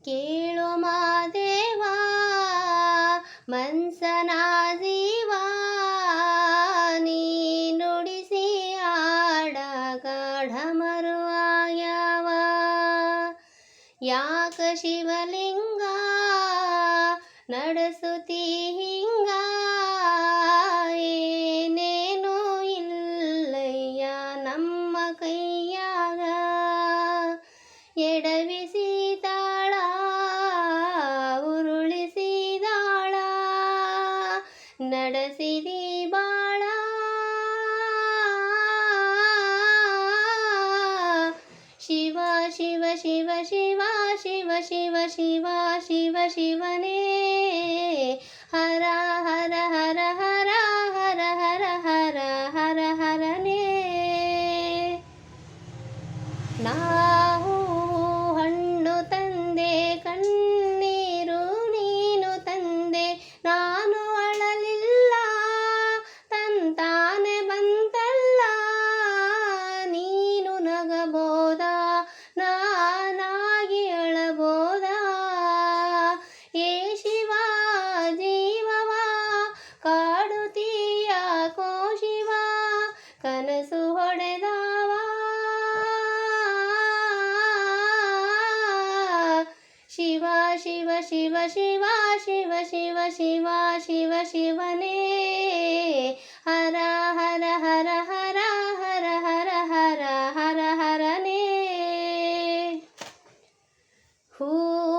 ಕೇಳು ಮಾದೇವಾ ಮನ್ಸನ ಜೀವ ನೀ ನುಡಿಸಿ ಆಡಗಾಢ ಮರುವಾಯವ ಯಾಕ ಶಿವಲಿಂಗ ನಡೆಸುತ್ತಿ ನಡೆಸಿದಿ ಬಾಳ. ಶಿವ ಶಿವ ಶಿವ ಶಿವ ಶಿವ ಶಿವ ಶಿವ ಶಿವ, ಶಿವನೇ. ಹರ ಹರ ಹರ ಹರ ಹರ ಹರ ಹರ ಹರ, ಹರನೇ. ನಾವು ಶಿವ ಶಿವ ಶಿವ ಶಿವ ಶಿವ ಶಿವ ಶಿವ ಶಿವ ಶಿವನೇ. ಹರ ಹರ ಹರ ಹರ ಹರ ಹರ ಹರ ಹರ, ಹರನೇ. ಹೂ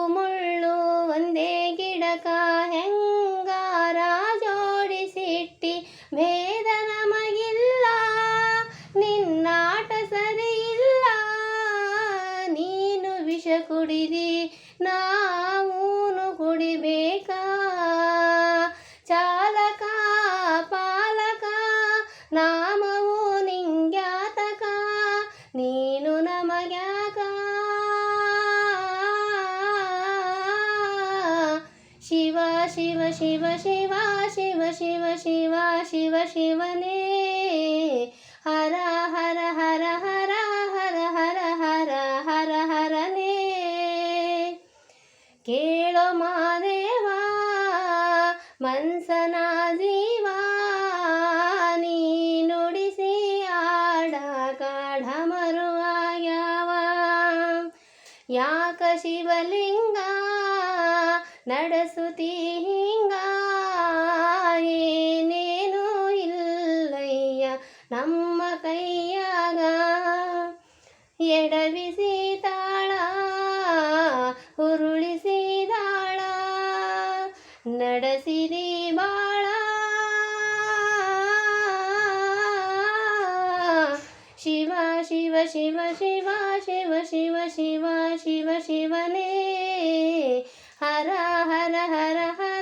ಮುಳ್ಳು ಒಂದೇ ಗಿಡಕ ಹೆಂಗಾರ ನಾವೂನು ಕುಡಿಬೇಕಾ ಚಾಲಕ ಪಾಲಕ ನಾಮವು ನಿಂಗ್ಯಾತಕ ನೀನು ನಮಗ್ಯಾಕ ಶಿವ ಶಿವ ಶಿವ ಶಿವ ಶಿವ ಶಿವ ಶಿವ ಶಿವ ಶಿವನೇ ಹರ ಹರ ಹರ ಮನ್ಸನ ಜೀವ ನೀ ನುಡಿಸಿ ಆಡ ಕಾಢ ಮರುವಾಯವ ಯಾಕ ಶಿವಲಿಂಗ ನಡೆಸುತ್ತಿ ಹಿಂಗ? ಏನೇನು ಇಲ್ಲಯ್ಯ ನಮ್ಮ ಕೈಯಾಗ ಎಡವಿಸಿ శివ శివ శివ శివ శివ శివ శివనే హర హర హర హర.